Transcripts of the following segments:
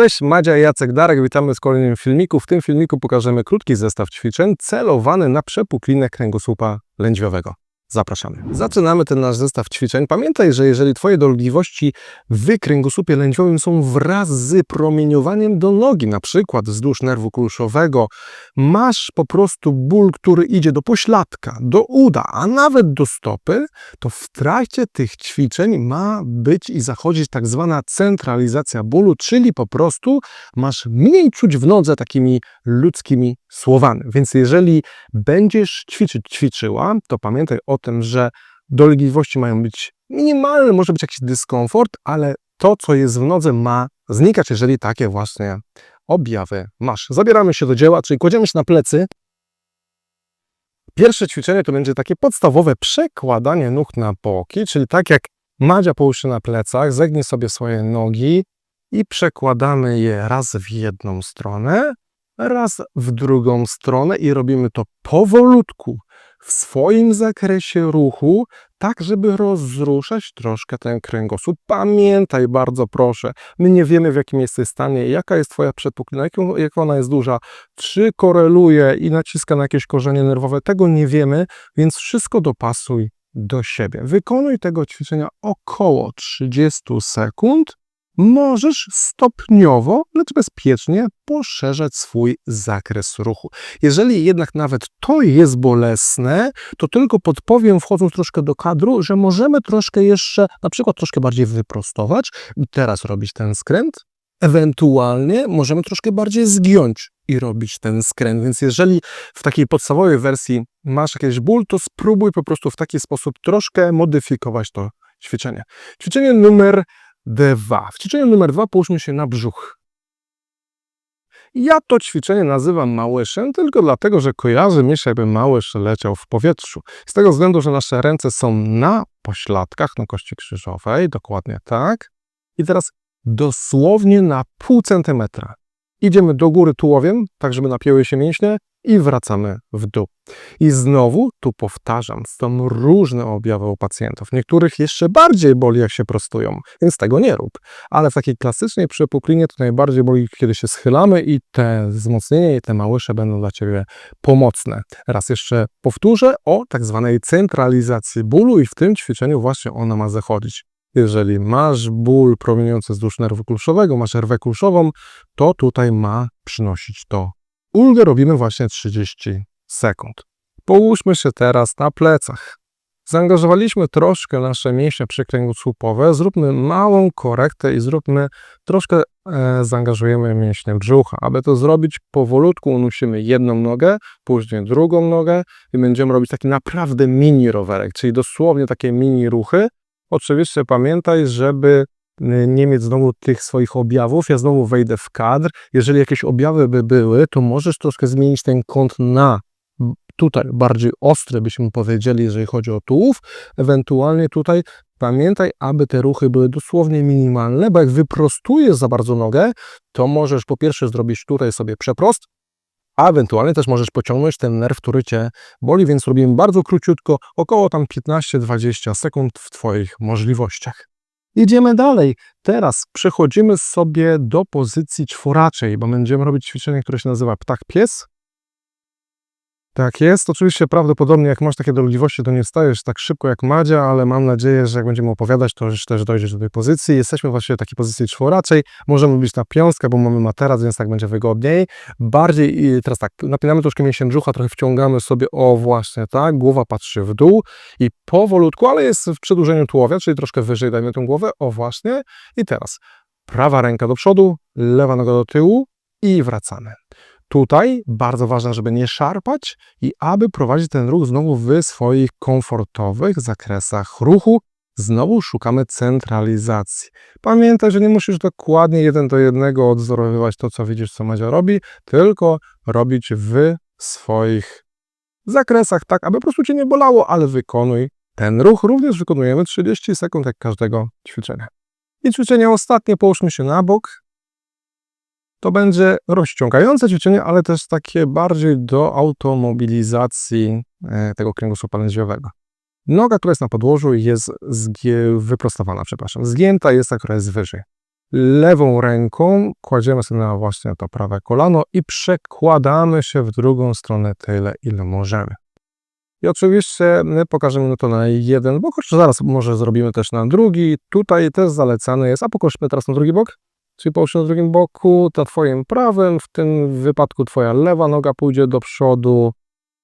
Cześć, Madzia i Jacek Darek, witamy w kolejnym filmiku. W tym filmiku pokażemy krótki zestaw ćwiczeń celowany na przepuklinę kręgosłupa lędźwiowego. Zapraszamy. Zaczynamy ten nasz zestaw ćwiczeń. Pamiętaj, że jeżeli Twoje dolegliwości w kręgosłupie lędźwiowym są wraz z promieniowaniem do nogi, na przykład wzdłuż nerwu kulszowego, masz po prostu ból, który idzie do pośladka, do uda, a nawet do stopy, to w trakcie tych ćwiczeń ma być i zachodzić tak zwana centralizacja bólu, czyli po prostu masz mniej czuć w nodze takimi ludzkimi słowami. Więc jeżeli będziesz ćwiczyć, ćwiczyła, to pamiętaj o tym, że dolegliwości mają być minimalne, może być jakiś dyskomfort, ale to, co jest w nodze, ma znikać, jeżeli takie właśnie objawy masz. Zabieramy się do dzieła, czyli kładziemy się na plecy. Pierwsze ćwiczenie to będzie takie podstawowe przekładanie nóg na boki, czyli tak jak Madzia połóż się na plecach, zegnij sobie swoje nogi i przekładamy je raz w jedną stronę, raz w drugą stronę i robimy to powolutku, w swoim zakresie ruchu, tak żeby rozruszać troszkę ten kręgosłup. Pamiętaj bardzo proszę, my nie wiemy w jakim jesteś stanie, jaka jest twoja przepuklina, jak, jak ona jest duża, czy koreluje i naciska na jakieś korzenie nerwowe, tego nie wiemy, więc wszystko dopasuj do siebie. Wykonuj tego ćwiczenia około 30 sekund możesz stopniowo, lecz bezpiecznie poszerzać swój zakres ruchu. Jeżeli jednak nawet to jest bolesne, to tylko podpowiem, wchodząc troszkę do kadru, że możemy troszkę jeszcze, na przykład troszkę bardziej wyprostować teraz robić ten skręt. Ewentualnie możemy troszkę bardziej zgiąć i robić ten skręt. Więc jeżeli w takiej podstawowej wersji masz jakiś ból, to spróbuj po prostu w taki sposób troszkę modyfikować to ćwiczenie. Ćwiczenie numer dwa. W ćwiczeniu numer dwa połóżmy się na brzuch. Ja to ćwiczenie nazywam małyszem tylko dlatego, że kojarzy mi się, jakby małysz leciał w powietrzu. Z tego względu, że nasze ręce są na pośladkach, na kości krzyżowej, dokładnie tak. I teraz dosłownie na pół centymetra. Idziemy do góry tułowiem, tak żeby napięły się mięśnie i wracamy w dół. I znowu tu powtarzam, są różne objawy u pacjentów. Niektórych jeszcze bardziej boli, jak się prostują, więc tego nie rób. Ale w takiej klasycznej przepuklinie to najbardziej boli, kiedy się schylamy i te wzmocnienie i te małysze będą dla Ciebie pomocne. Raz jeszcze powtórzę o tak zwanej centralizacji bólu i w tym ćwiczeniu właśnie ona ma zachodzić. Jeżeli masz ból promieniujący wzdłuż nerwu kulszowego, masz erwę kulszową, to tutaj ma przynosić to Ulgę robimy właśnie 30 sekund. Połóżmy się teraz na plecach. Zaangażowaliśmy troszkę nasze mięśnie przykręgosłupowe, zróbmy małą korektę i zróbmy troszkę e, zaangażujemy mięśnie brzucha. Aby to zrobić, powolutku unosimy jedną nogę, później drugą nogę i będziemy robić taki naprawdę mini rowerek, czyli dosłownie takie mini ruchy. Oczywiście pamiętaj, żeby nie mieć znowu tych swoich objawów. Ja znowu wejdę w kadr. Jeżeli jakieś objawy by były, to możesz troszkę zmienić ten kąt na tutaj bardziej ostry, byśmy powiedzieli, jeżeli chodzi o tułów. Ewentualnie tutaj pamiętaj, aby te ruchy były dosłownie minimalne, bo jak wyprostujesz za bardzo nogę, to możesz po pierwsze zrobić tutaj sobie przeprost, a ewentualnie też możesz pociągnąć ten nerw, który Cię boli, więc robimy bardzo króciutko, około tam 15-20 sekund w Twoich możliwościach. Idziemy dalej. Teraz przechodzimy sobie do pozycji czworaczej, bo będziemy robić ćwiczenie, które się nazywa ptak-pies. Tak jest. Oczywiście prawdopodobnie jak masz takie dolegliwości, to nie stajesz tak szybko jak Madzia, ale mam nadzieję, że jak będziemy opowiadać, to już też dojdziesz do tej pozycji. Jesteśmy właśnie w takiej pozycji czworaczej. Możemy być na piąskę, bo mamy materac, więc tak będzie wygodniej. Bardziej, teraz tak, napinamy troszkę mięsień brzucha, trochę wciągamy sobie, o właśnie tak, głowa patrzy w dół i powolutku, ale jest w przedłużeniu tułowia, czyli troszkę wyżej dajmy tą głowę, o właśnie. I teraz prawa ręka do przodu, lewa noga do tyłu i wracamy. Tutaj bardzo ważne, żeby nie szarpać i aby prowadzić ten ruch znowu w swoich komfortowych zakresach ruchu. Znowu szukamy centralizacji. Pamiętaj, że nie musisz dokładnie jeden do jednego odzorowywać to, co widzisz, co Madzia robi, tylko robić w swoich zakresach, tak aby po prostu cię nie bolało, ale wykonuj ten ruch. Również wykonujemy 30 sekund jak każdego ćwiczenia. I ćwiczenie ostatnie, połóżmy się na bok, to będzie rozciągające ćwiczenie, ale też takie bardziej do automobilizacji e, tego kręgosłupa lędźwiowego. Noga, która jest na podłożu jest wyprostowana, przepraszam. Zgięta jest ta, która jest wyżej. lewą ręką kładziemy sobie na właśnie to prawe kolano i przekładamy się w drugą stronę tyle, ile możemy. I oczywiście my pokażemy to na jeden bok, choć zaraz może zrobimy też na drugi. Tutaj też zalecane jest, a pokażmy teraz na drugi bok. Czyli połóż na drugim boku, na twoim prawym, w tym wypadku twoja lewa noga pójdzie do przodu,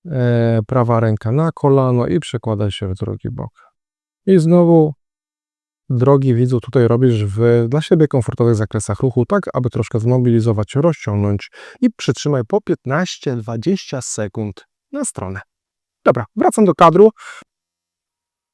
e, prawa ręka na kolano i przekłada się w drugi bok. I znowu, drogi widzu, tutaj robisz w dla siebie komfortowych zakresach ruchu, tak aby troszkę zmobilizować, rozciągnąć i przytrzymaj po 15-20 sekund na stronę. Dobra, wracam do kadru.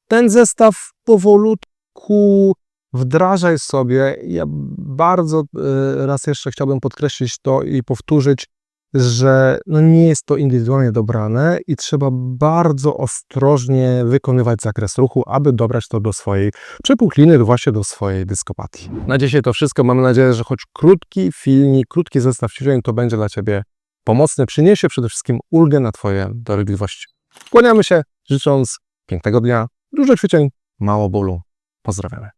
Ten zestaw powolutku wdrażaj sobie. Ja bardzo e, raz jeszcze chciałbym podkreślić to i powtórzyć, że no nie jest to indywidualnie dobrane i trzeba bardzo ostrożnie wykonywać zakres ruchu, aby dobrać to do swojej przepuchliny, właśnie do swojej dyskopatii. Na dzisiaj to wszystko. Mam nadzieję, że choć krótki filmik, krótki zestaw ćwiczeń to będzie dla Ciebie pomocny. Przyniesie przede wszystkim ulgę na Twoje dolegliwości. Kłaniamy się, życząc pięknego dnia, dużo ćwiczeń, mało bólu. Pozdrawiamy.